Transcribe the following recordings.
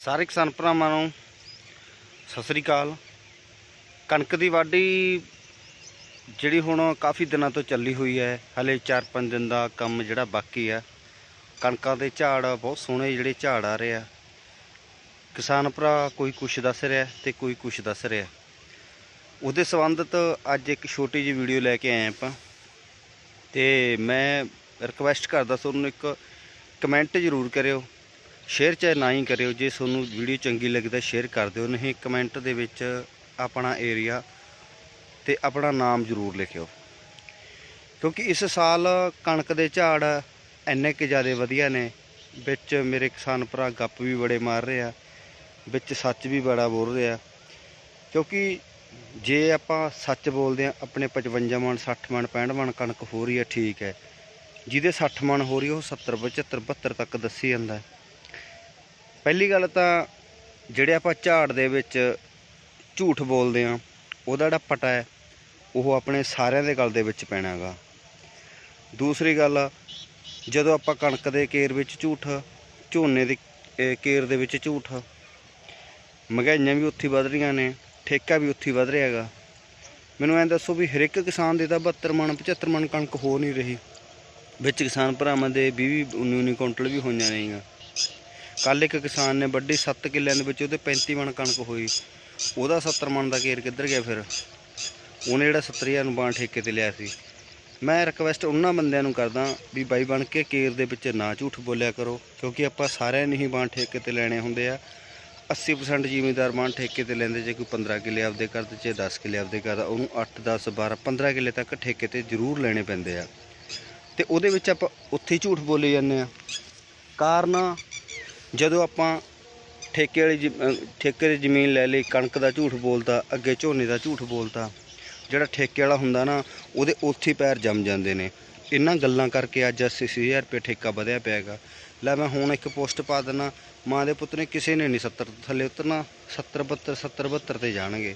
ਸਾਰੇ ਕਿਸਾਨ ਭਰਾਵਾਂ ਨੂੰ ਸਤਿ ਸ੍ਰੀ ਅਕਾਲ। ਕਣਕ ਦੀ ਵਾਢੀ ਜਿਹੜੀ ਹੁਣ ਕਾਫੀ ਦਿਨਾਂ ਤੋਂ ਚੱਲੀ ਹੋਈ ਹੈ। ਹਲੇ 4-5 ਦਿਨ ਦਾ ਕੰਮ ਜਿਹੜਾ ਬਾਕੀ ਆ ਕਣਕਾਂ ਦੇ ਝਾੜ ਬਹੁਤ ਸੋਹਣੇ ਜਿਹੜੇ ਝਾੜ ਆ ਰਹੇ ਆ। ਕਿਸਾਨ ਭਰਾ ਕੋਈ ਕੁਛ ਦੱਸ ਰਿਹਾ ਤੇ ਕੋਈ ਕੁਛ ਦੱਸ ਰਿਹਾ। ਉਹਦੇ ਸੰਬੰਧਿਤ ਅੱਜ ਇੱਕ ਛੋਟੀ ਜਿਹੀ ਵੀਡੀਓ ਲੈ ਕੇ ਆਏ ਆਪਾਂ। ਤੇ ਮੈਂ ਰਿਕਵੈਸਟ ਕਰਦਾ ਤੁਹਾਨੂੰ ਇੱਕ ਕਮੈਂਟ ਜ਼ਰੂਰ ਕਰਿਓ। ਸ਼ੇਅਰ ਚਾਹੇ ਨਾ ਹੀ ਕਰਿਓ। ਜੇ ਤੁਹਾਨੂੰ ਵੀਡੀਓ ਚੰਗੀ ਲੱਗਦਾ ਸ਼ੇਅਰ ਕਰ ਦਿਓ। ਨਹੀਂ, ਕਮੈਂਟ ਦੇ ਵਿੱਚ ਆਪਣਾ ਏਰੀਆ ਤੇ ਆਪਣਾ ਨਾਮ ਜ਼ਰੂਰ ਲਿਖਿਓ। ਕਿਉਂਕਿ ਇਸ ਸਾਲ ਕਣਕ ਦੇ ਝਾੜ ਇੰਨੇ ਕਿ ਜ਼ਿਆਦਾ ਵਧੀਆ ਨੇ। ਵਿੱਚ ਮੇਰੇ ਕਿਸਾਨ ਭਰਾ ਗੱਪ ਵੀ ਬੜੇ ਮਾਰ ਰਹੇ ਆ। ਵਿੱਚ ਸੱਚ ਵੀ ਬੜਾ ਬੋਲ ਰਿਹਾ ਕਿਉਂਕਿ ਜੇ ਆਪਾਂ ਸੱਚ ਬੋਲਦੇ ਆ ਆਪਣੇ 55 ਮਣ 60 ਮਣ 65 ਮਣ ਕਣਕ ਹੋ ਰਹੀ ਹੈ ਠੀਕ ਹੈ। ਜਿਹਦੇ 60 ਮਣ ਹੋ ਰਹੀ ਹੈ ਉਹ 70 75 72 ਤੱਕ ਦੱਸੀ ਜਾਂਦਾ। ਹੈ ਪਹਿਲੀ ਗੱਲ ਤਾਂ ਜਿਹੜੇ ਆਪਾਂ ਝਾੜ ਦੇ ਵਿੱਚ ਝੂਠ ਬੋਲਦੇ ਆ ਉਹਦਾ ਜਿਹੜਾ ਪਟਾ ਹੈ, ਉਹ ਆਪਣੇ ਸਾਰਿਆਂ ਦੇ ਗਲ ਦੇ ਵਿੱਚ ਪੈਣਾ ਪੈਣਾਗਾ ਦੂਸਰੀ ਗੱਲ, ਜਦੋਂ ਆਪਾਂ ਕਣਕ ਦੇ ਕੇਰ ਵਿੱਚ ਝੂਠ, ਝੋਨੇ ਦੇ ਕੇਰ ਦੇ ਵਿੱਚ ਝੂਠ, ਮਹਿੰਗਾਈਆਂ ਵੀ ਉੱਥੇ ਵੱਧ ਰਹੀਆਂ ਨੇ, ਠੇਕਾ ਵੀ ਉੱਥੇ ਵੱਧ ਰਿਹਾ ਹੈਗਾ ਮੈਨੂੰ ਐਂ ਦੱਸੋ ਵੀ ਹਰ ਇੱਕ ਕਿਸਾਨ ਦੇ ਤਾਂ 72 ਮਣ 75 ਮਣ ਕਣਕ ਹੋ ਨਹੀਂ ਰਹੀ। ਵਿੱਚ ਕਿਸਾਨ ਭਰਾਵਾਂ ਦੇ 20 19 19 ਕੁਇੰਟਲ ਵੀ ਹੋਈਆਂ ਨੇਗੀਆਂ ਕੱਲ ਇੱਕ ਕਿਸਾਨ ਨੇ ਵੱਡੀ 7 ਕਿੱਲਿਆਂ ਦੇ ਵਿੱਚ ਉਹਦੇ 35 ਮਣ ਕਣਕ ਹੋਈ। ਉਹਦਾ 70 ਮਣ ਦਾ ਕੇਰ ਕਿੱਧਰ ਗਿਆ ਫਿਰ? ਉਹਨੇ ਜਿਹੜਾ 70000 ਨੂੰ ਬਾਣ ਠੇਕੇ ਤੇ ਲਿਆ ਸੀ। ਮੈਂ ਰਿਕਵੈਸਟ ਉਹਨਾਂ ਬੰਦਿਆਂ ਨੂੰ ਕਰਦਾ ਵੀ ਬਾਈ ਬਣ ਕੇ ਕੇਰ ਦੇ ਵਿੱਚ ਨਾ ਝੂਠ ਬੋਲਿਆ ਕਰੋ, ਕਿਉਂਕਿ ਆਪਾਂ ਸਾਰਿਆਂ ਨੇ ਹੀ ਬਾਣ ਠੇਕੇ ਤੇ ਲੈਣੇ ਹੁੰਦੇ ਆ। 80% ਜ਼ਿਮੀਂਦਾਰ ਬਾਣ ਠੇਕੇ ਤੇ ਲੈਂਦੇ ਜੇ ਕੋਈ 15 ਕਿੱਲੇ ਆਪਦੇ ਕਰਦੇ ਜੇ 10 ਕਿੱਲੇ ਆਪਦੇ ਕਰਦਾ ਉਹਨੂੰ 8 10 12 15 ਕਿੱਲੇ ਤੱਕ ਠੇਕੇ ਤੇ ਜ਼ਰੂਰ ਲੈਣੇ ਪੈਂਦੇ ਆ। ਤੇ ਉਹਦੇ ਵਿੱਚ ਆਪਾਂ ਉੱਥੇ ਹੀ ਝੂਠ ਬੋਲੇ ਜਾਂਦੇ ਆ। ਕਾਰਨ ਜਦੋਂ ਆਪਾਂ ਠੇਕੇ ਵਾਲੀ ਜ਼ਮ- ਠੇਕੇ ਦੀ ਜ਼ਮੀਨ ਲੈ ਲਈ, ਕਣਕ ਦਾ ਝੂਠ ਬੋਲਦਾ ਅੱਗੇ ਝੋਨੇ ਦਾ ਝੂਠ ਬੋਲਦਾ ਜਿਹੜਾ ਠੇਕੇ ਵਾਲਾ ਹੁੰਦਾ ਨਾ, ਉਹਦੇ ਉੱਥੇ ਹੀ ਪੈਰ ਜੰਮ ਜਾਂਦੇ ਨੇ। ਇਹਨਾਂ ਗੱਲਾਂ ਕਰਕੇ ਅੱਜ 80000 ਰੁਪਏ ਠੇਕਾ ਵਧਿਆ ਪਿਆਗਾ। ਲੈ ਮੈਂ ਹੁਣ ਇੱਕ ਪੋਸਟ ਪਾ ਦਿੰਨਾ, ਮਾਂ ਦੇ ਪੁੱਤ ਨੇ ਕਿਸੇ ਨੇ ਨਹੀਂ 70 ਥੱਲੇ ਉਤਰਨਾ 70 72 70 72 ਤੇ ਜਾਣਗੇ।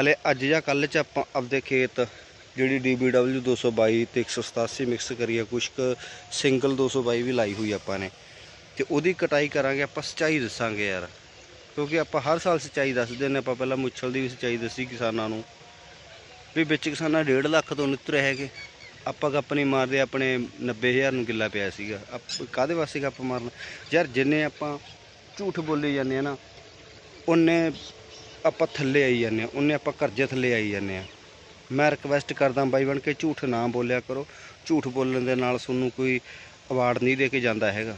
ਹਲੇ ਅੱਜ ਜਾਂ ਕੱਲ ਚ ਆਪਾਂ ਆਪਦੇ ਖੇਤ, ਜਿਹੜੀ DBW 222 ਤੇ 187 ਮਿਕਸ ਕਰੀਏ, ਕੁਛ ਕੁ ਸਿੰਗਲ 222 ਵੀ ਲਾਈ ਹੋਈ ਆਪਾਂ ਨੇ। ਤੇ ਉਹਦੀ ਕਟਾਈ ਕਰਾਂਗੇ, ਆਪਾਂ ਸੱਚਾਈ ਦੱਸਾਂਗੇ ਯਾਰ। ਕਿਉਂਕਿ ਆਪਾਂ ਹਰ ਸਾਲ ਸੱਚਾਈ ਦੱਸਦੇ ਨੇ, ਆਪਾਂ ਪਹਿਲਾਂ ਮੁੱਛਲ ਦੀ ਵੀ ਸੱਚਾਈ ਦੱਸੀ ਕਿਸਾਨਾਂ ਨੂੰ। ਵੀ ਵਿੱਚ ਕਿਸਾਨਾਂ 1.5 ਲੱਖ ਤੋਂ ਨਿੱਤਰ ਹੈਗੇ ਆਪਾਂ ਗੱਪ ਨਹੀਂ ਮਾਰਦੇ, ਆਪਣੇ 90000 ਨੂੰ ਕਿੱਲਾ ਪਿਆ ਸੀਗਾ। ਆਪ ਕਾਦੇ ਵਾਸਤੇ ਗੱਪ ਮਾਰਨਾ? ਯਾਰ ਜਿੰਨੇ ਆਪਾਂ ਝੂਠ ਬੋਲੀ ਜਾਂਦੇ ਆ ਨਾ, ਉਹਨੇ ਆਪਾਂ ਥੱਲੇ ਆਈ ਜਾਂਦੇ ਆ, ਉਹਨੇ ਆਪਾਂ ਕਰਜ਼ੇ ਥੱਲੇ ਆਈ ਜਾਂਦੇ ਆ। ਮੈਂ ਰਿਕਵੈਸਟ ਕਰਦਾ ਬਾਈ ਬਣ ਕੇ ਝੂਠ ਨਾ ਬੋਲਿਆ ਕਰੋ। ਝੂਠ ਬੋਲਣ ਦੇ ਨਾਲ ਤੁਹਾਨੂੰ ਕੋਈ ਅਵਾਰਡ ਨਹੀਂ ਦੇ ਕੇ ਜਾਂਦਾ ਹੈਗਾ।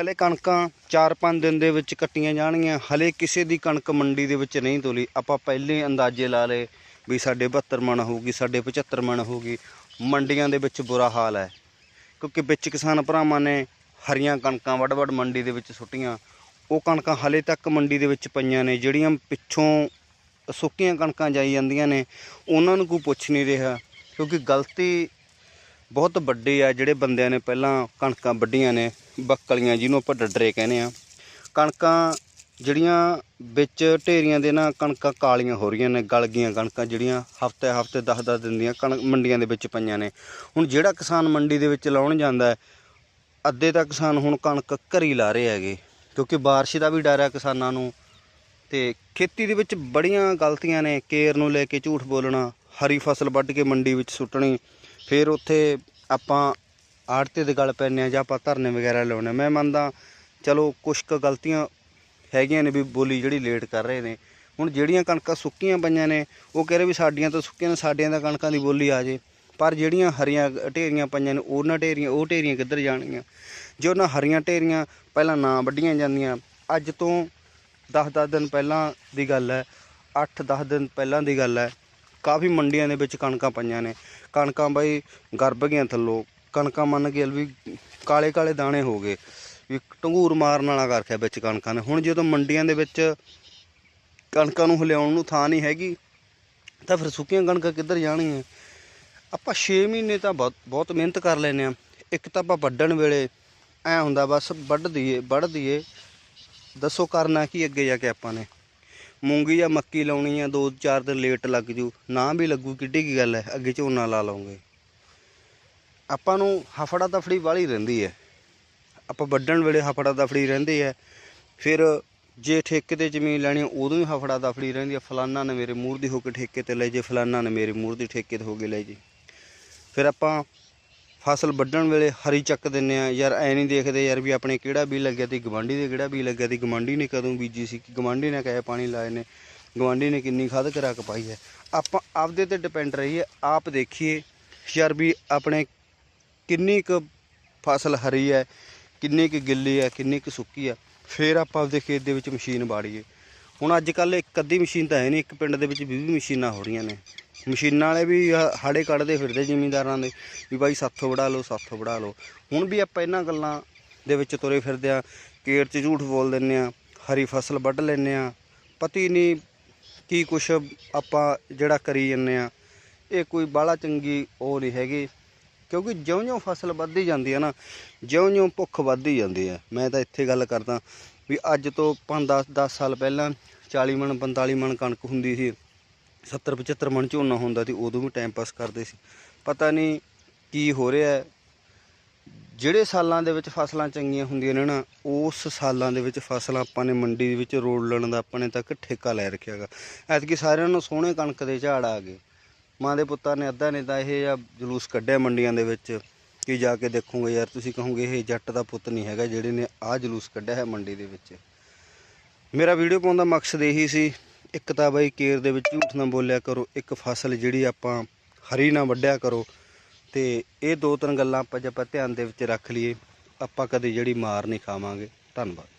ਹਲੇ ਕਣਕਾਂ 4-5 ਦਿਨ ਦੇ ਵਿੱਚ ਕੱਟੀਆਂ ਜਾਣਗੀਆਂ। ਹਲੇ ਕਿਸੇ ਦੀ ਕਣਕ ਮੰਡੀ ਦੇ ਵਿੱਚ ਨਹੀਂ ਤੋਲੀ। ਆਪਾਂ ਪਹਿਲੇ ਅੰਦਾਜ਼ੇ ਲਾ ਲਏ ਵੀ ਸਾਡੇ 72 ਮਣ ਹੋਊਗੀ, ਸਾਡੇ 75 ਮਣ ਹੋਊਗੀ। ਮੰਡੀਆਂ ਦੇ ਵਿੱਚ ਬੁਰਾ ਹਾਲ ਹੈ। ਕਿਉਂਕਿ ਵਿੱਚ ਕਿਸਾਨ ਭਰਾਵਾਂ ਨੇ ਹਰੀਆਂ ਕਣਕਾਂ ਵੱਡ-ਵੱਡ ਮੰਡੀ ਦੇ ਵਿੱਚ ਸੁੱਟੀਆਂ। ਉਹ ਕਣਕਾਂ ਹਲੇ ਤੱਕ ਮੰਡੀ ਦੇ ਵਿੱਚ ਪਈਆਂ ਨੇ, ਜਿਹੜੀਆਂ ਪਿੱਛੋਂ ਸੁੱਕੀਆਂ ਕਣਕਾਂ ਜਾਈ ਜਾਂਦੀਆਂ ਨੇ। ਉਹਨਾਂ ਨੂੰ ਕੋਈ ਪੁੱਛ ਨਹੀਂ ਰਿਹਾ, ਕਿਉਂਕਿ ਗਲਤੀ ਬਹੁਤ ਵੱਡੀ ਆ ਜਿਹੜੇ ਬੰਦਿਆਂ ਨੇ ਪਹਿਲਾਂ ਕਣਕਾਂ ਵੱਢੀਆਂ ਨੇ ਬੱਕਲੀਆਂ ਜਿਹਨੂੰ ਆਪਾਂ ਡੱਡਰੇ ਕਹਿੰਦੇ ਆ। ਕਣਕਾਂ ਜਿਹੜੀਆਂ ਵਿੱਚ ਢੇਰੀਆਂ ਦੇ ਨਾ ਕਣਕਾਂ ਕਾਲੀਆਂ ਹੋ ਰਹੀਆਂ ਨੇ ਗਲ ਗਈਆਂ ਕਣਕਾਂ ਜਿਹੜੀਆਂ ਹਫ਼ਤੇ ਹਫ਼ਤੇ 10-10 ਦਿਨ ਦੀਆਂ ਕਣਕ ਮੰਡੀਆਂ ਦੇ ਵਿੱਚ ਪਈਆਂ ਨੇ। ਹੁਣ ਜਿਹੜਾ ਕਿਸਾਨ ਮੰਡੀ ਦੇ ਵਿੱਚ ਲਾਉਣ ਜਾਂਦਾ ਅੱਧੇ ਤਾਂ ਕਿਸਾਨ ਹੁਣ ਕਣਕ ਘਰੀ ਲਾ ਰਹੇ ਹੈਗੇ, ਕਿਉਂਕਿ ਬਾਰਿਸ਼ ਦਾ ਵੀ ਡਰ ਹੈ ਕਿਸਾਨਾਂ ਨੂੰ। ਤੇ ਖੇਤੀ ਦੇ ਵਿੱਚ ਬੜੀਆਂ ਗਲਤੀਆਂ ਨੇ, ਕੇਰ ਨੂੰ ਲੈ ਕੇ ਝੂਠ ਬੋਲਣਾ, ਹਰੀ ਫਸਲ ਵੱਢ ਕੇ ਮੰਡੀ ਵਿੱਚ ਸੁੱਟਣੀ, ਫਿਰ ਉੱਥੇ ਆਪਾਂ ਆੜਤੇ ਦੇ ਗਲ ਪੈਂਦੇ ਹਾਂ ਜਾਂ ਆਪਾਂ ਧਰਨੇ ਵਗੈਰਾ ਲਾਉਣੇ ਮੈਂ ਮੰਨਦਾ, ਚਲੋ ਕੁਛ ਕੁ ਗਲਤੀਆਂ ਹੈਗੀਆਂ ਨੇ ਵੀ ਬੋਲੀ ਜਿਹੜੀ ਲੇਟ ਕਰ ਰਹੇ ਨੇ। ਹੁਣ ਜਿਹੜੀਆਂ ਕਣਕਾਂ ਸੁੱਕੀਆਂ ਪਈਆਂ ਨੇ, ਉਹ ਕਹਿ ਰਹੇ ਵੀ ਸਾਡੀਆਂ ਤਾਂ ਸੁੱਕੀਆਂ ਨੇ, ਸਾਡੀਆਂ ਤਾਂ ਕਣਕਾਂ ਦੀ ਬੋਲੀ ਆ ਜੇ। ਪਰ ਜਿਹੜੀਆਂ ਹਰੀਆਂ ਢੇਰੀਆਂ ਪਈਆਂ ਨੇ ਉਹਨਾਂ ਢੇਰੀਆਂ, ਉਹ ਢੇਰੀਆਂ ਕਿੱਧਰ ਜਾਣਗੀਆਂ? ਜੇ ਉਹਨਾਂ ਹਰੀਆਂ ਢੇਰੀਆਂ ਪਹਿਲਾਂ ਨਾ ਵੱਢੀਆਂ ਜਾਂਦੀਆਂ, ਅੱਜ ਤੋਂ 10-10 ਦਿਨ ਪਹਿਲਾਂ ਦੀ ਗੱਲ ਹੈ 8-10 ਦਿਨ ਪਹਿਲਾਂ ਦੀ ਗੱਲ ਹੈ, ਕਾਫੀ ਮੰਡੀਆਂ ਦੇ ਵਿੱਚ ਕਣਕਾਂ ਪਈਆਂ ਨੇ। ਕਣਕਾਂ ਬਾਈ ਗਰਭ ਗਈਆਂ ਥੱਲੋਂ। ਕਣਕਾਂ ਮੰਨ ਕੇ ਵੀ ਕਾਲੇ ਕਾਲੇ ਦਾਣੇ ਹੋ ਗਏ, ਵੀ ਟੰਗੂਰ ਮਾਰਨ ਵਾਲਾ ਕਰ ਵਿੱਚ ਕਣਕਾਂ ਨੇ। ਹੁਣ ਜਦੋਂ ਮੰਡੀਆਂ ਦੇ ਵਿੱਚ ਕਣਕਾਂ ਨੂੰ ਹਲਿਆਉਣ ਨੂੰ ਥਾਂ ਨਹੀਂ ਹੈਗੀ, ਤਾਂ ਫਿਰ ਸੁੱਕੀਆਂ ਕਣਕਾਂ ਕਿੱਧਰ ਜਾਣਗੀਆਂ? ਆਪਾਂ 6 ਮਹੀਨੇ ਤਾਂ ਬਹੁਤ ਬਹੁਤ ਮਿਹਨਤ ਕਰ ਲੈਨੇ ਆ ਇੱਕ ਤਾਂ ਆਪਾਂ ਵੱਢਣ ਵੇਲੇ ਐ ਹੁੰਦਾ, ਬਸ ਵੱਢ ਦਈਏ ਵੱਢ ਦਈਏ। ਦੱਸੋ ਕਰਨਾ ਕੀ ਅੱਗੇ ਜਾ ਕੇ ਆਪਾਂ ਨੇ? ਮੂੰਗੀ ਜਾਂ ਮੱਕੀ ਲਾਉਣੀ ਆ 2-4 ਦਿਨ ਲੇਟ ਲੱਗ ਜੂ। ਨਾ ਵੀ ਲੱਗੂ, ਕਿੱਡੀ ਕੀ ਗੱਲ ਹੈ? ਅੱਗੇ ਝੋਨਾ ਲਾ ਲਵਾਂਗੇ। ਆਪਾਂ ਨੂੰ ਹਫੜਾ ਦਫੜੀ ਵਾਲੀ ਰਹਿੰਦੀ ਹੈ। ਆਪਾਂ ਵੱਢਣ ਵੇਲੇ ਹਫੜਾ ਦਫੜੀ ਰਹਿੰਦੀ ਹੈ। ਫਿਰ ਜੇ ਠੇਕੇ ਤੇ ਜ਼ਮੀਨ ਲੈਣੀ ਆ, ਉਦੋਂ ਵੀ ਹਫੜਾ ਦਫੜੀ ਰਹਿੰਦੀ ਹੈ। ਫਲਾਨਾ ਨੇ ਮੇਰੇ ਮੂਰ ਦੀ ਹੋ ਕੇ ਠੇਕੇ ਤੇ ਲੈ ਜੇ ਫਲਾਨਾ ਨੇ ਮੇਰੇ ਮੂਰ ਦੀ ਠੇਕੇ ਤੇ ਹੋ ਕੇ ਲੈ ਜੇ। ਫਿਰ ਆਪਾਂ ਫਸਲ ਵੱਢਣ ਵੇਲੇ ਹਰੀ ਚੱਕ ਦਿੰਨੇ ਆ ਯਾਰ ਐ ਨਹੀਂ ਦੇਖਦੇ ਯਾਰ ਵੀ ਆਪਣੇ ਕਿਹੜਾ ਬੀ ਲੱਗਿਆ ਤੇ ਗਵਾਂਢੀ ਦੇ ਕਿਹੜਾ ਬੀ ਲੱਗਿਆ ਤੇ ਗਵਾਂਢੀ ਨੇ ਕਦੋਂ ਬੀਜੀ ਸੀ ਗਵਾਂਢੀ ਨੇ ਕਹੇ ਪਾਣੀ ਲਾਏ ਨੇ ਗਵਾਂਢੀ ਨੇ ਕਿੰਨੀ ਖਾਦ ਕਰਾ ਕੇ ਪਾਈ ਹੈ। ਆਪਾਂ ਆਪਦੇ ਤੇ ਡਿਪੈਂਡ ਰਹੀਏ ਆਪ ਦੇਖੀਏ ਯਾਰ ਵੀ ਆਪਣੇ ਕਿੰਨੀ ਕੁ ਫਸਲ ਹਰੀ ਹੈ, ਕਿੰਨੀ ਕੁ ਗਿੱਲੀ ਹੈ, ਕਿੰਨੀ ਕੁ ਸੁੱਕੀ ਹੈ, ਫਿਰ ਆਪਾਂ ਆਪਦੇ ਖੇਤ ਦੇ ਵਿੱਚ ਮਸ਼ੀਨ ਬਾੜੀਏ ਹੁਣ ਅੱਜ ਕੱਲ ਇੱਕ ਅੱਧੀ ਮਸ਼ੀਨ ਤਾਂ ਹੈ ਨਹੀਂ, ਇੱਕ ਪਿੰਡ ਦੇ ਵਿੱਚ 20 ਮਸ਼ੀਨਾਂ ਹੋ ਰਹੀਆਂ ਨੇ। ਮਸ਼ੀਨਾਂ ਵਾਲੇ ਵੀ ਹ- ਹਾੜੇ ਕੱਢਦੇ ਫਿਰਦੇ ਜ਼ਿਮੀਂਦਾਰਾਂ ਦੇ, ਵੀ ਬਾਈ ਸਾਥੋਂ ਵੜਾ ਲਓ, ਸਾਥੋਂ ਵੜਾ ਲਓ। ਹੁਣ ਵੀ ਆਪਾਂ ਇਹਨਾਂ ਗੱਲਾਂ ਦੇ ਵਿੱਚ ਤੁਰੇ ਫਿਰਦੇ ਆ ਕੇਰ 'ਚ ਝੂਠ ਬੋਲ ਦਿੰਨੇ ਆ ਹਰੀ ਫਸਲ ਵੱਢ ਲੈਂਦੇ ਆ ਪਤੀ ਨਹੀਂ ਕੀ ਕੁਛ ਆਪਾਂ ਜਿਹੜਾ ਕਰੀ ਜੰਨੇ ਆ ਇਹ ਕੋਈ ਬਾਹਲਾ ਚੰਗੀ ਉਹ ਨਹੀਂ ਹੈਗੀ। ਕਿਉਂਕਿ ਜਿਉਂ-ਜਿਉਂ ਫਸਲ ਵੱਧਦੀ ਜਾਂਦੀ ਹੈ ਨਾ, ਜਿਉਂ-ਜਿਉਂ ਭੁੱਖ ਵੱਧਦੀ ਜਾਂਦੀ ਹੈ। ਮੈਂ ਤਾਂ ਇੱਥੇ ਗੱਲ ਕਰਦਾ ਵੀ ਅੱਜ ਤੋਂ 5-10 10 ਸਾਲ ਪਹਿਲਾਂ 40 ਮਣ 45 ਮਣ ਕਣਕ ਹੁੰਦੀ ਸੀ 70 75 ਮਣ ਝੋਨਾ ਹੁੰਦਾ ਸੀ, ਉਦੋਂ ਵੀ ਟਾਈਮ ਪਾਸ ਕਰਦੇ ਸੀ। ਪਤਾ ਨਹੀਂ ਕੀ ਹੋ ਰਿਹਾ ਜਿਹੜੇ ਸਾਲਾਂ ਦੇ ਵਿੱਚ ਫਸਲਾਂ ਚੰਗੀਆਂ ਹੁੰਦੀਆਂ ਨੇ ਨਾ, ਉਸ ਸਾਲਾਂ ਦੇ ਵਿੱਚ ਫਸਲਾਂ ਆਪਾਂ ਨੇ ਮੰਡੀ ਦੇ ਵਿੱਚ ਰੋਲਣ ਦਾ ਆਪਣੇ ਤੱਕ ਠੇਕਾ ਲੈ ਰੱਖਿਆਗਾ ਐਤਕੀ ਸਾਰਿਆਂ ਨੂੰ ਸੋਹਣੇ ਕਣਕ ਦੇ ਝਾੜ ਆ ਗਏ। ਮਾਂ ਦੇ ਪੁੱਤਾਂ ਨੇ ਅੱਧਾ ਨੇ ਤਾਂ ਇਹ ਆ ਜਲੂਸ ਕੱਢਿਆ ਮੰਡੀਆਂ ਦੇ ਵਿੱਚ ਕਿ ਜਾ ਕੇ ਦੇਖੋਗੇ ਯਾਰ, ਤੁਸੀਂ ਕਹੋਗੇ ਇਹ ਜੱਟ ਦਾ ਪੁੱਤ ਨਹੀਂ ਹੈਗਾ ਜਿਹੜੇ ਨੇ ਆਹ ਜਲੂਸ ਕੱਢਿਆ ਹੈ ਮੰਡੀ ਦੇ ਵਿੱਚ। ਮੇਰਾ ਵੀਡੀਓ ਪਾਉਣ ਦਾ ਮਕਸਦ ਇਹੀ ਸੀ, ਇੱਕ ਤਾਂ ਬਾਈ ਕੇਰ ਦੇ ਵਿੱਚ ਝੂਠ ਨਾ ਬੋਲਿਆ ਕਰੋ, ਇੱਕ ਫਸਲ ਜਿਹੜੀ ਆਪਾਂ ਹਰੀ ਨਾ ਵੱਢਿਆ ਕਰੋ ਤੇ ਇਹ ਦੋ ਤਿੰਨ ਗੱਲਾਂ ਆਪਾਂ ਜੇ ਆਪਾਂ ਧਿਆਨ ਦੇ ਵਿੱਚ ਰੱਖ ਲਈਏ, ਆਪਾਂ ਕਦੇ ਜਿਹੜੀ ਮਾਰ ਨਹੀਂ ਖਾਵਾਂਗੇ। ਧੰਨਵਾਦ।